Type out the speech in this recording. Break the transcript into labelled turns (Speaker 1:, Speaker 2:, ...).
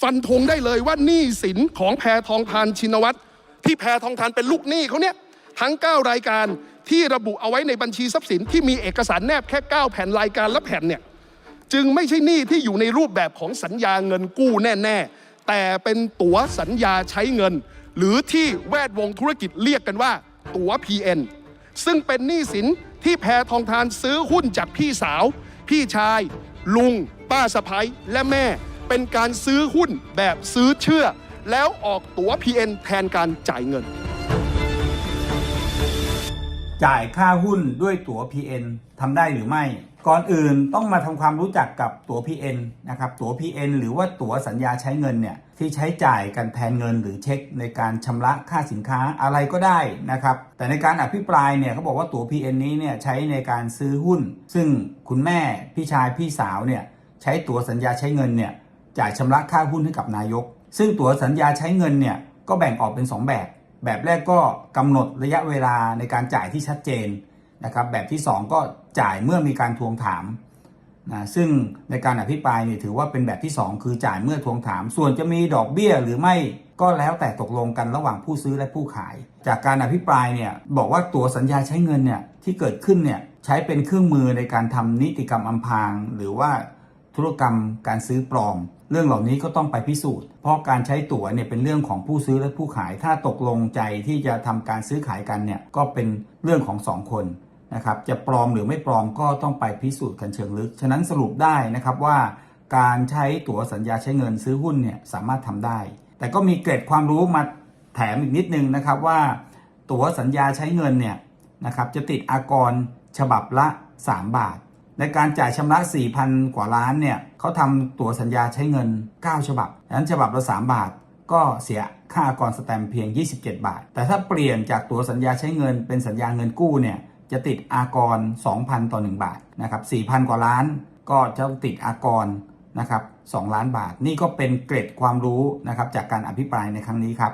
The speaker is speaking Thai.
Speaker 1: ฟันธงได้เลยว่าหนี้สินของแพทองทานชินวัตรที่แพทองทานเป็นลูกหนี้เขาเนี่ยทั้ง 9 รายการที่ระบุเอาไว้ในบัญชีทรัพย์สินที่มีเอกสารแนบแค่ 9 แผ่นรายการละแผ่นเนี่ยจึงไม่ใช่หนี้ที่อยู่ในรูปแบบของสัญญาเงินกู้แน่ ๆ แต่เป็นตั๋วสัญญาใช้เงิน หรือที่แวดวงธุรกิจเรียกกันว่า ตั๋ว PN ซึ่งเป็นหนี้สินที่แพทองทานซื้อหุ้นจากพี่สาว พี่ชาย ลุง ป้าสะพ้ยและแม่ เป็นการซื้อหุ้นแบบซื้อเชื่อ แล้วออกตั๋ว PN แทนการจ่ายเงิน
Speaker 2: จ่ายค่าหุ้นด้วยตั๋ว PN ทำได้หรือไม่ ก่อนอื่นต้องมาทำความรู้จักกับตั๋ว PN นะครับ ตั๋ว PN หรือว่าตั๋วสัญญาใช้เงินเนี่ยที่ใช้จ่ายกันแทนเงินหรือเช็คในการชำระค่าสินค้าอะไรก็ได้นะครับ แต่ในการอภิปรายเนี่ยเขาบอกว่าตั๋ว PN นี้เนี่ยใช้ในการซื้อหุ้น ซึ่งคุณแม่พี่ชายพี่สาวเนี่ยใช้ตั๋วสัญญาใช้เงินเนี่ย จ่ายชำระค่าหุ้นให้กับนายก ซึ่งตั๋วสัญญาใช้เงินเนี่ยก็แบ่งออกเป็น 2 แบบ แบบแรกก็กำหนดระยะเวลาในการจ่ายที่ชัดเจนนะครับแบบที่ 2 ก็จ่ายเมื่อมีการทวงถามนะซึ่งในการอภิปรายเนี่ยถือว่าเป็นแบบที่ 2 คือจ่ายเมื่อทวงถาม ส่วนจะมีดอกเบี้ยหรือไม่ก็แล้วแต่ตกลงกันระหว่างผู้ซื้อและผู้ขาย จากการอภิปรายเนี่ยบอกว่าตั๋วสัญญาใช้เงินเนี่ยที่เกิดขึ้นเนี่ยใช้เป็นเครื่องมือในการทำนิติกรรมอำพาง หรือว่า ธุรกรรมการซื้อปลอม เรื่องเหล่านี้ก็ต้องไปพิสูจน์ เพราะการใช้ตั๋วเนี่ยเป็นเรื่องของผู้ซื้อและผู้ขาย ถ้าตกลงใจที่จะทำการซื้อขายกันเนี่ยก็เป็นเรื่องของสองคนนะครับจะปลอมหรือไม่ปลอมก็ต้องไปพิสูจน์กันเชิงลึก ฉะนั้นสรุปได้นะครับว่า การใช้ตั๋วสัญญาใช้เงินซื้อหุ้นเนี่ยสามารถทำได้ แต่ก็มีเกร็ดความรู้มาแถมอีกนิดนึงนะครับว่า ตั๋วสัญญาใช้เงินเนี่ยนะครับจะติดอากรฉบับละ 3 บาท ในการจ่ายชำระ4,000 กว่าล้านเนี่ยเขาทำตั๋วสัญญาใช้เงิน 9 ฉบับดังนั้นฉบับละ 3 บาท ก็เสียค่าอากรสแตมเพียง 27 บาท แต่ถ้าเปลี่ยนจากตั๋วสัญญาใช้เงินเป็นสัญญาเงินกู้เนี่ยจะติดอากร 2,000 ต่อ 1 บาทนะครับ4,000 กว่าล้านก็จะติดอากรนะครับ2ล้านบาท นี่ก็เป็นเกร็ดความรู้นะครับจากการอภิปรายในครั้งนี้ครับ